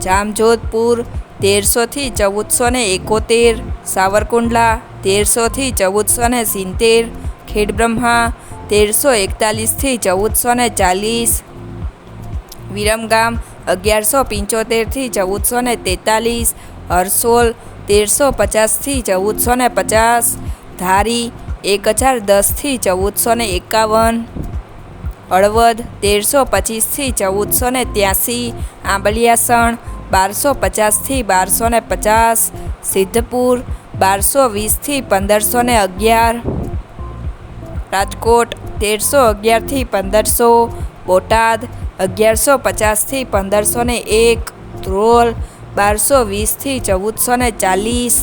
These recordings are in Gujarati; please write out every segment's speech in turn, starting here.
જામજોધપુર, તેરસોથી ચૌદસો ને એકોતેર, સાવરકુંડલા, તેરસોથી ચૌદસો ને સિત્તેર, ખેડબ્રહ્મા, તેરસો એકતાલીસથી ચૌદસો ને ચાલીસ, વિરમગામ, અગિયારસો પંચોતેરથી ચૌદસો ને તેતાલીસ, હરસોલ, તેરસો પચાસથી ચૌદસો ને પચાસ, ધારી, એક હજાર દસથી ચૌદસો ને એકાવન, હળવદ, તેરસો પચીસથી ચૌદસો ને ત્યાસી, આંબલિયાસણ બારસો પચાસથી બારસો ને પચાસ, સિદ્ધપુર બારસો વીસથી પંદરસો ને અગિયાર, રાજકોટ તેરસો અગિયારથી પંદરસો, બોટાદ અગિયારસો પચાસથી પંદરસો ને એક, ધ્રોલ બારસો વીસથી ચૌદસો ને ચાલીસ,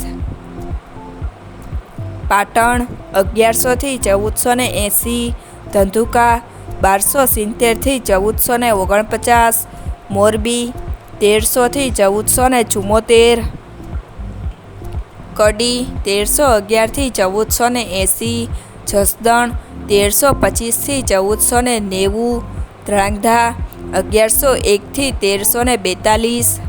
પાટણ અગિયારસોથી ચૌદસો ને એંસી, ધંધુકા બારસો સિત્તેરથી ચૌદસો ને ઓગણપચાસ, મોરબી તેરસોથી ચૌદસો ને ચુમ્મોતેર. કડી તેરસો અગિયારથી ચૌદસો ને એંસી. જસદણ તેરસો પચીસથી ચૌદસો ને નેવું. ધ્રાંગધા અગિયારસો એકથી તેરસો ને બેતાલીસ.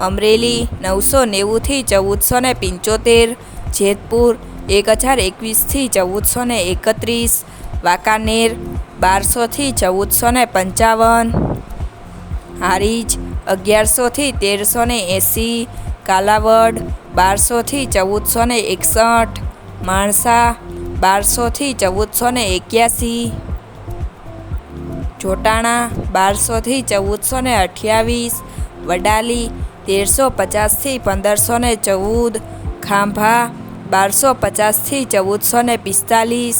અમરેલી નવસો નેવુંથી ચૌદસો ને પંચોતેર. જેતપુર એક હજાર એકવીસથી ચૌદસો ને એકત્રીસ. વાંકાનેર બારસોથી ચૌદસો ને પંચાવન. હારીજ અગિયારસોથી તેરસો ને એંસી, કાલાવડ બારસોથી ચૌદસો ને એકસઠ, માણસા બારસોથી ચૌદસો ને એક્યાસી જોટાણા બારસોથી ચૌદસો ને અઠ્યાવીસ, વડાલી તેરસો પચાસથી પંદરસો ને ચૌદ, ખાંભા બારસો પચાસથી ચૌદસો ને પિસ્તાલીસ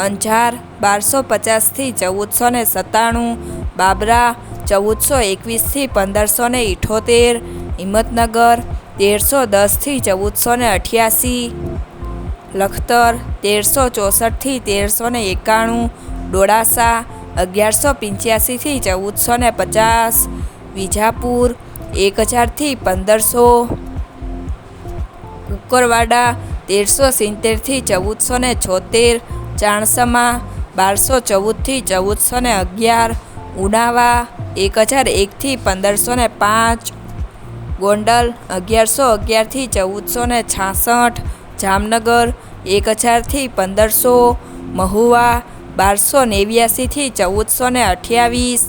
અંજાર બારસો પચાસથી ચૌદસો ને સત્તાણું, બાબરા ચૌદસો એકવીસથી પંદરસો ને ઇઠોતેર, હિંમતનગર તેરસો દસથી ચૌદસો ને અઠ્યાસી, લખતર તેરસો ચોસઠથી તેરસો ને એકાણું, ડોળાસા અગિયારસો પંચ્યાસીથી ચૌદસો ને પચાસ, વિજાપુર એક હજારથી પંદરસો, કુકરવાડા તેરસો સિત્તેરથી ચૌદસો ને છોતેર ચાણસમા બારસો ચૌદથી ચૌદસો ને અગિયાર, ઉનાવા એક હજાર એકથી પંદરસો ને પાંચ, ગોંડલ અગિયારસો અગિયારથી ચૌદસો ને છાસઠ, જામનગર એક હજારથી પંદરસો, મહુવા બારસો નેવ્યાસીથી ચૌદસો ને અઠ્યાવીસ